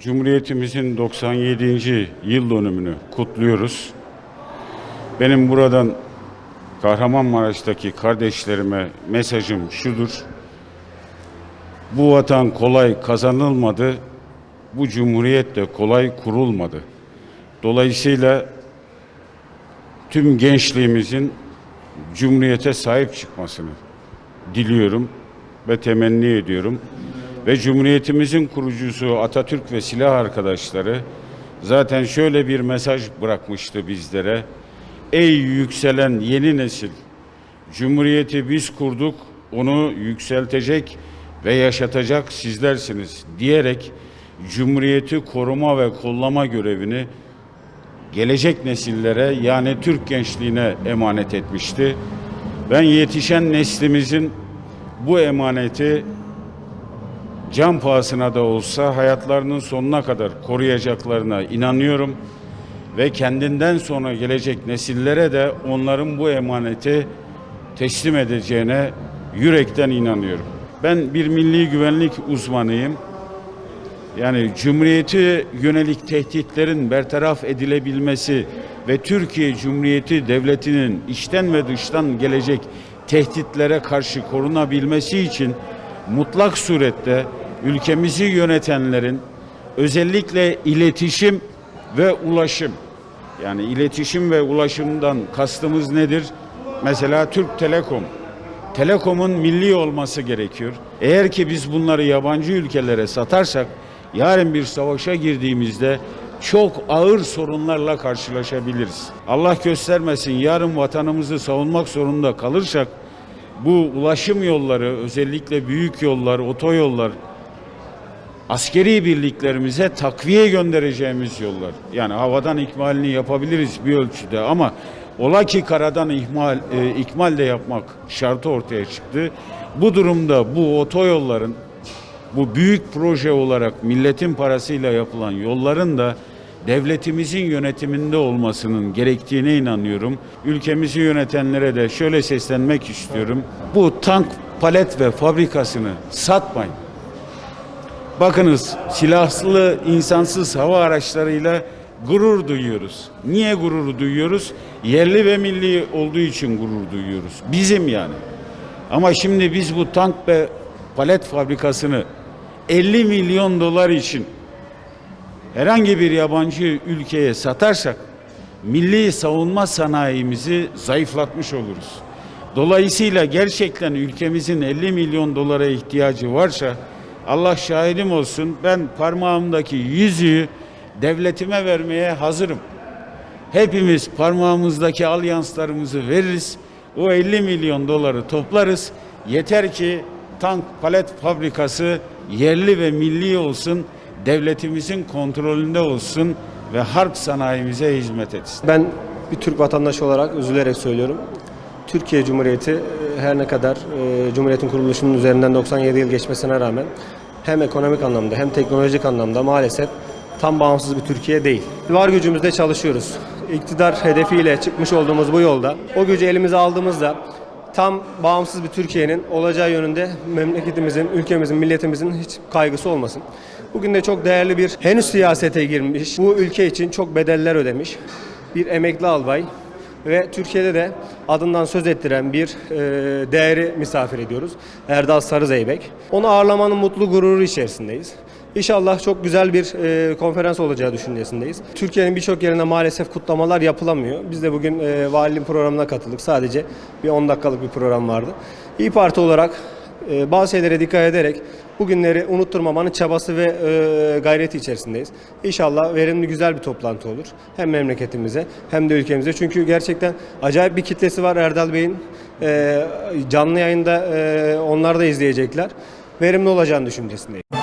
Cumhuriyetimizin 97. yıl dönümünü kutluyoruz. Benim buradan Kahramanmaraş'taki kardeşlerime mesajım şudur. Bu vatan kolay kazanılmadı. Bu cumhuriyet de kolay kurulmadı. Dolayısıyla tüm gençliğimizin cumhuriyete sahip çıkmasını diliyorum ve temenni ediyorum. Ve Cumhuriyetimizin kurucusu Atatürk ve silah arkadaşları zaten şöyle bir mesaj bırakmıştı bizlere. Ey yükselen yeni nesil, Cumhuriyeti biz kurduk, onu yükseltecek ve yaşatacak sizlersiniz diyerek Cumhuriyeti koruma ve kollama görevini gelecek nesillere yani Türk gençliğine emanet etmişti. Ben yetişen neslimizin bu emaneti can pahasına da olsa hayatlarının sonuna kadar koruyacaklarına inanıyorum ve kendinden sonra gelecek nesillere de onların bu emaneti teslim edeceğine yürekten inanıyorum. Ben bir milli güvenlik uzmanıyım. Yani Cumhuriyeti yönelik tehditlerin bertaraf edilebilmesi ve Türkiye Cumhuriyeti Devleti'nin içten ve dıştan gelecek tehditlere karşı korunabilmesi için mutlak surette ülkemizi yönetenlerin özellikle iletişim ve ulaşım yani iletişim ve ulaşımdan kastımız nedir? Mesela Türk Telekom Telekom'un milli olması gerekiyor. Eğer ki biz bunları yabancı ülkelere satarsak yarın bir savaşa girdiğimizde çok ağır sorunlarla karşılaşabiliriz. Allah göstermesin yarın vatanımızı savunmak zorunda kalırsak bu ulaşım yolları özellikle büyük yollar, otoyollar askeri birliklerimize takviye göndereceğimiz yollar. Yani havadan ikmalini yapabiliriz bir ölçüde ama ola ki karadan ihmal, e, ikmal de yapmak şartı ortaya çıktı. Bu durumda bu otoyolların bu büyük proje olarak milletin parasıyla yapılan yolların da devletimizin yönetiminde olmasının gerektiğine inanıyorum. Ülkemizi yönetenlere de şöyle seslenmek istiyorum. Bu tank palet ve fabrikasını satmayın. Bakınız silahlı insansız hava araçlarıyla gurur duyuyoruz. Niye gurur duyuyoruz? Yerli ve milli olduğu için gurur duyuyoruz. Bizim yani. Ama şimdi biz bu tank ve palet fabrikasını 50 milyon dolar için herhangi bir yabancı ülkeye satarsak milli savunma sanayimizi zayıflatmış oluruz. Dolayısıyla gerçekten ülkemizin 50 milyon dolara ihtiyacı varsa Allah şahidim olsun ben parmağımdaki yüzüğü devletime vermeye hazırım. Hepimiz parmağımızdaki alyanslarımızı veririz. O 50 milyon doları toplarız. Yeter ki tank palet fabrikası yerli ve milli olsun, devletimizin kontrolünde olsun ve harp sanayimize hizmet etsin. Ben bir Türk vatandaşı olarak üzülerek söylüyorum. Türkiye Cumhuriyeti her ne kadar e, Cumhuriyet'in kuruluşunun üzerinden 97 yıl geçmesine rağmen hem ekonomik anlamda hem teknolojik anlamda maalesef tam bağımsız bir Türkiye değil. Var gücümüzle çalışıyoruz. İktidar hedefiyle çıkmış olduğumuz bu yolda o gücü elimize aldığımızda tam bağımsız bir Türkiye'nin olacağı yönünde memleketimizin, ülkemizin, milletimizin hiç kaygısı olmasın. Bugün de çok değerli bir henüz siyasete girmiş, bu ülke için çok bedeller ödemiş bir emekli albay ve Türkiye'de de adından söz ettiren bir e, değeri misafir ediyoruz. Erdal Sarızeybek. Onu ağırlamanın mutlu gururu içerisindeyiz. İnşallah çok güzel bir e, konferans olacağı düşüncesindeyiz. Türkiye'nin birçok yerinde maalesef kutlamalar yapılamıyor. Biz de bugün e, valiliğin programına katıldık. Sadece bir 10 dakikalık bir program vardı. İyi Parti olarak e, bazı şeylere dikkat ederek bugünleri unutturmamanın çabası ve e, gayreti içerisindeyiz. İnşallah verimli güzel bir toplantı olur. Hem memleketimize hem de ülkemize. Çünkü gerçekten acayip bir kitlesi var Erdal Bey'in. E, canlı yayında e, onlar da izleyecekler. Verimli olacağını düşüncesindeyim.